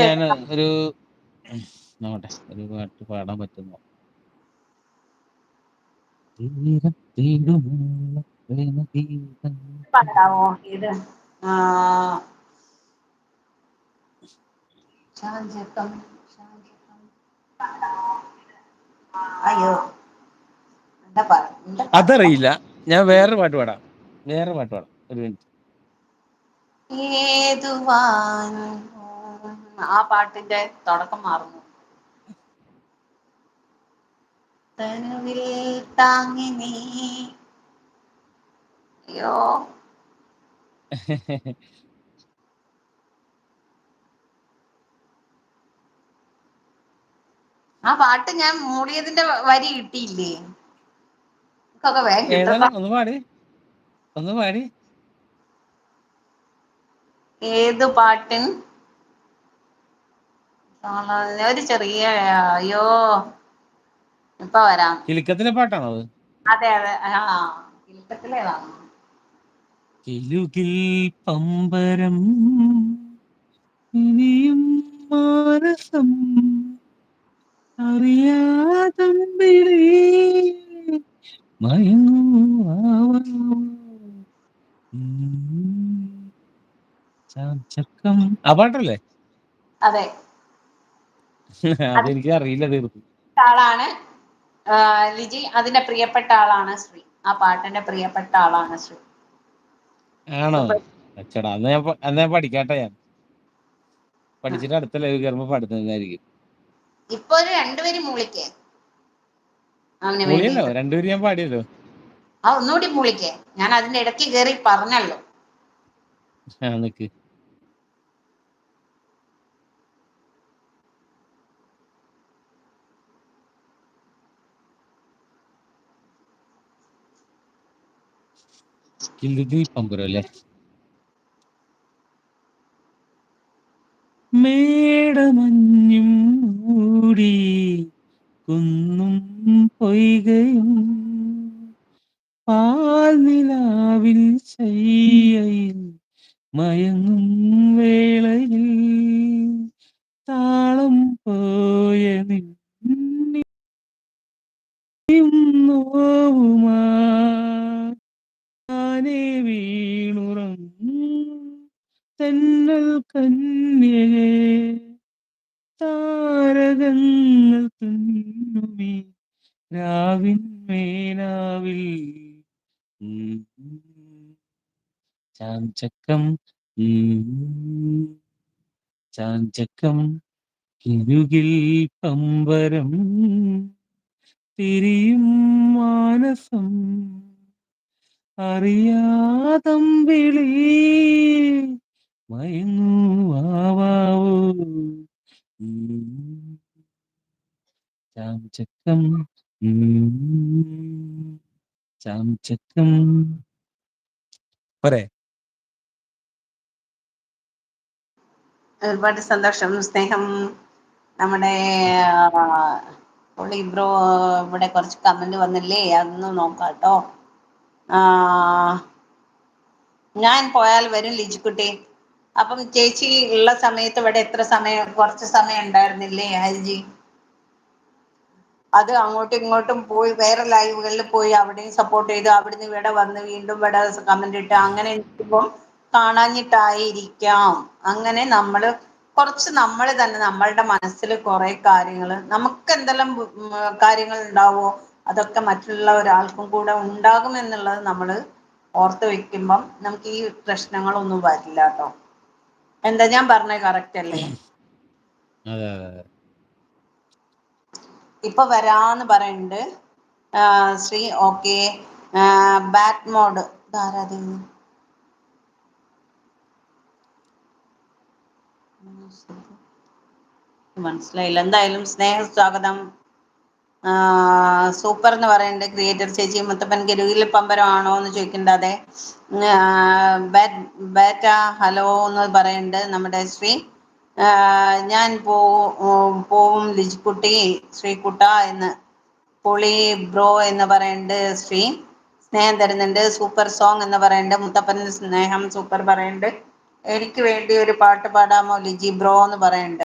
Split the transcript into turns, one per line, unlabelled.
ഞാൻ ഒരു നോക്കട്ടെ ഒരു പാട്ട് പാടാൻ
പറ്റുമോ? ഇത് അയ്യോ എന്താ പറ
അതറിയില്ല. ഞാൻ വേറെ പാട്ട് പാടാം. വേറെ പാട്ട് പാടാം. ഒരു മിനിറ്റ്.
ഏതുവാൻ ആ പാട്ടിന്റെ തുടക്കം മാറുന്നു. തനുവിൽ താങ്ങി നീ. അയ്യോ. ആ പാട്ട് ഞാൻ മൂടിയതിന്റെ വരി കിട്ടിയില്ലേ?
ഒന്ന് പാടി. ഒന്ന് പാടി.
ഏത് പാട്ടിൻ ഒരു ചെറിയ അയ്യോ ഇപ്പൊ വരാം.
കിലുക്കത്തിലെ പാട്ടാണോ അത്?
അതെ അതെ ആ കിലുക്കത്തിലേതാണ്.
കിലുകിൽ പമ്പരം ഇനിയും മാനസം അറിയാതമ്പിളി മയങ്ങും ആ പാട്ടല്ലേ?
അതെ.
അതെനിക്ക് അറിയില്ല
ആളാണ്. ലിജി അതിന്റെ പ്രിയപ്പെട്ട ആളാണ് ശ്രീ. ആ പാട്ടിന്റെ പ്രിയപ്പെട്ട ആളാണ് ശ്രീ.
ആണോ? അച്ചടാ അന്ന് ഞാൻ അന്ന് ഞാൻ പഠിക്കാട്ടെ ഞാൻ. പഠിച്ചിട്ട് അടുത്ത ലൈവ് കയറുമ്പോ പഠിത്തന്നായിരിക്കും
ഇപ്പൊ ഒരു രണ്ടുപേരും മൂളിക്കേ. വേണ്ടി
രണ്ടുപേരും ഞാൻ പാടിയല്ലോ.
ആ ഒന്നുകൂടി മൂളിക്കേ. ഞാൻ അതിന്റെ ഇടയ്ക്ക് കേറി പറഞ്ഞല്ലോ.
ആ നിക്ക്. കിലുകിൽ പമ്പരം അല്ലേ? മേടമഞ്ഞും മൂടി കുന്നും പൊയ്കയും പാൽനിലാവിൽ ശയ്യയിൽ മയങ്ങും വേളയിൽ താളം പോയ നിന്നെയും നോവുമാ താനേ വീണുറങ്ങും തന്നൽ കന്യകേ താരകങ്ങൾ തുന്നുമീ രാവിൻ മേനാവിൽ. ചാഞ്ചക്കം. ചാഞ്ചക്കം കിരുകിൽ പമ്പരം തിരിയും മാനസം അറിയാതമ്പിളി വിളി മയങ്ങു ഉം. ചാഞ്ചക്കം ഉം. ചാഞ്ചക്കം പോരെ
ഒരുപാട് സന്തോഷം സ്നേഹം നമ്മുടെ പുള്ളി ബ്രോ ഇവിടെ കുറച്ച് കമന്റ് വന്നില്ലേ അതൊന്ന് നോക്കാട്ടോ ഞാൻ പോയാൽ വരും ലിജിക്കുട്ടി. അപ്പം ചേച്ചി ഉള്ള സമയത്ത് ഇവിടെ എത്ര സമയം കുറച്ച് സമയം ഉണ്ടായിരുന്നില്ലേ ഹരിജി? അത് അങ്ങോട്ടും ഇങ്ങോട്ടും പോയി വേറെ ലൈവുകളിൽ പോയി അവിടെയും സപ്പോർട്ട് ചെയ്തു. അവിടുന്ന് ഇവിടെ വന്ന് വീണ്ടും ഇവിടെ കമന്റ് ഇട്ട്. അങ്ങനെ ഇരിക്കുമ്പോൾ കാണാഞ്ഞിട്ടായിരിക്കാം. അങ്ങനെ നമ്മൾ കുറച്ച് നമ്മൾ തന്നെ നമ്മളുടെ മനസ്സിൽ കുറെ കാര്യങ്ങൾ നമുക്ക് എന്തെല്ലാം കാര്യങ്ങൾ ഉണ്ടാവോ? അതൊക്കെ മറ്റുള്ള ഒരാൾക്കും കൂടെ ഉണ്ടാകും എന്നുള്ളത് നമ്മൾ ഓർത്ത് വെക്കുമ്പം നമുക്ക് ഈ പ്രശ്നങ്ങളൊന്നും വരില്ല കേട്ടോ. എന്താ ഞാൻ പറഞ്ഞത് കറക്റ്റ് അല്ലേ? ഇപ്പൊ വരാന്ന് പറയുന്നുണ്ട് ശ്രീ ഓക്കെ. ബാറ്റ് മോഡ് ഇതാരത് മനസ്സിലായില്ല. എന്തായാലും സ്നേഹ സ്വാഗതം സൂപ്പർ എന്ന് പറയുന്നുണ്ട് ക്രിയേറ്റർ ചേച്ചി മുത്തപ്പൻ ഗരുവിൽ പമ്പരമാണോ എന്ന് ചോദിക്കേണ്ട അതെ ബേറ്റ ഹലോ എന്ന് പറയുന്നുണ്ട് നമ്മുടെ ശ്രീ. ഞാൻ പോവും ലിജിക്കുട്ടി ശ്രീകുട്ട എന്ന്. പുളി ബ്രോ എന്ന് പറയുന്നുണ്ട് ശ്രീ. സ്നേഹം തരുന്നുണ്ട്. സൂപ്പർ സോങ് എന്ന് പറയുന്നുണ്ട് മുത്തപ്പൻ സ്നേഹം സൂപ്പർ പറയുന്നുണ്ട് എനിക്ക് വേണ്ടി ഒരു പാട്ട് പാടാമോ ലിജി ബ്രോ എന്ന് പറയണ്ട്.